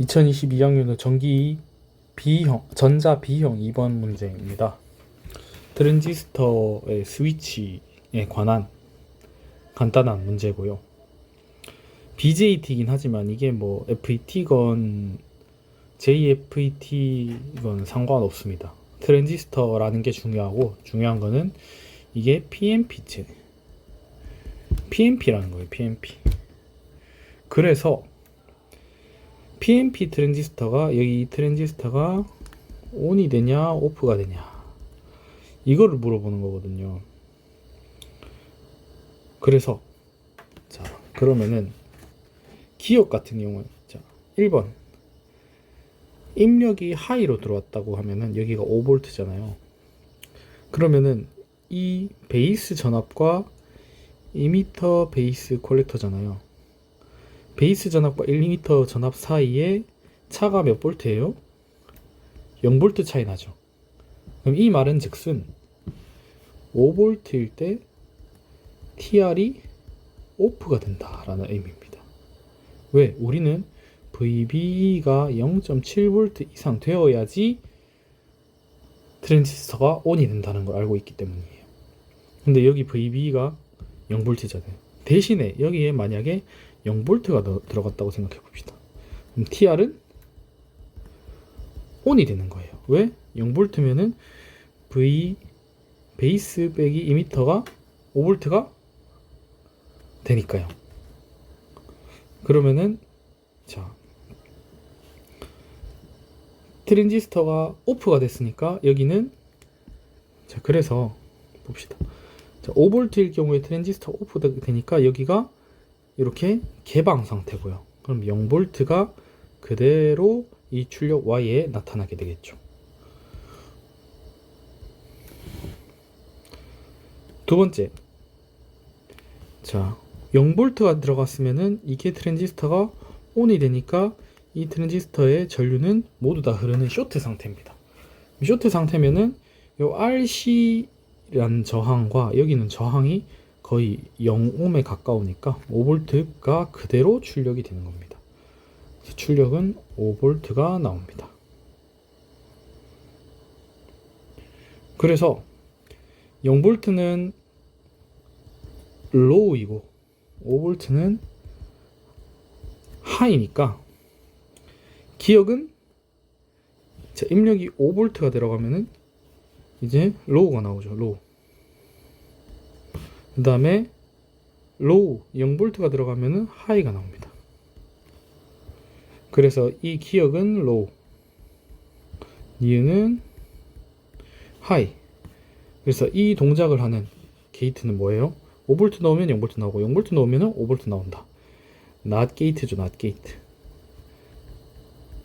2022학년도 전기 B형, 전자 B형 2번 문제입니다. 트랜지스터의 스위치에 관한 간단한 문제고요. BJT이긴 하지만 이게 뭐 FET건 JFET건 상관없습니다. 트랜지스터라는 게 중요하고 중요한 거는 이게 PNP체 PNP라는 거예요. PNP. 그래서 PNP 트랜지스터가 여기 이 트랜지스터가 ON이 되냐 오프가 되냐 이거를 물어보는 거거든요. 그래서 자 그러면은 기업 같은 경우는 자 1번 입력이 하이로 들어왔다고 하면은 여기가 5V잖아요. 그러면은 이 베이스 전압과 이미터 베이스 콜렉터잖아요. 베이스 전압과 1m 전압 사이에 차가 몇 볼트예요? 0볼트 차이 나죠. 그럼 이 말은 즉슨 5볼트일 때 TR이 오프가 된다라는 의미입니다. 왜? 우리는 VB가 0.7V 이상 되어야지 트랜지스터가 ON이 된다는 걸 알고 있기 때문이에요. 근데 여기 VB가 0V잖아요. 대신에 여기에 만약에 0V가 들어갔다고 생각해 봅시다. 그럼 TR은 ON이 되는 거예요. 왜? 0V면은 V 베이스 빼기 2m가 5V가 되니까요. 그러면은 자 트랜지스터가 오프가 됐으니까 여기는 자 그래서 봅시다. 자 5V일 경우에 트랜지스터 오프 되니까 여기가 이렇게 개방 상태고요. 그럼 0V가 그대로 이 출력 Y에 나타나게 되겠죠. 두 번째. 자, 0V가 들어갔으면은 이게 트랜지스터가 ON이 되니까 이 트랜지스터의 전류는 모두 다 흐르는 쇼트 상태입니다. 쇼트 상태면은 요 RC 라는 저항과 여기는 저항이 거의 0옴에 가까우니까 5V가 그대로 출력이 되는 겁니다. 출력은 5V가 나옵니다. 그래서 0V는 로우이고 5V는 하이니까 기억은 자, 입력이 5V가 들어가면은 이제 로우가 나오죠. 로우. 그 다음에 로우 0V가 들어가면은 하이가 나옵니다. 그래서 이 기억은 로우 이유는 하이 그래서 이 동작을 하는 게이트는 뭐예요? 5V 넣으면 0V 나오고 0V 넣으면 5V 나온다. not 게이트죠, not 게이트.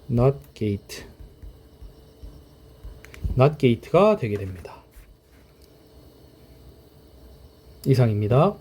not 게이트. Not 게이트가 되게 됩니다. 이상입니다.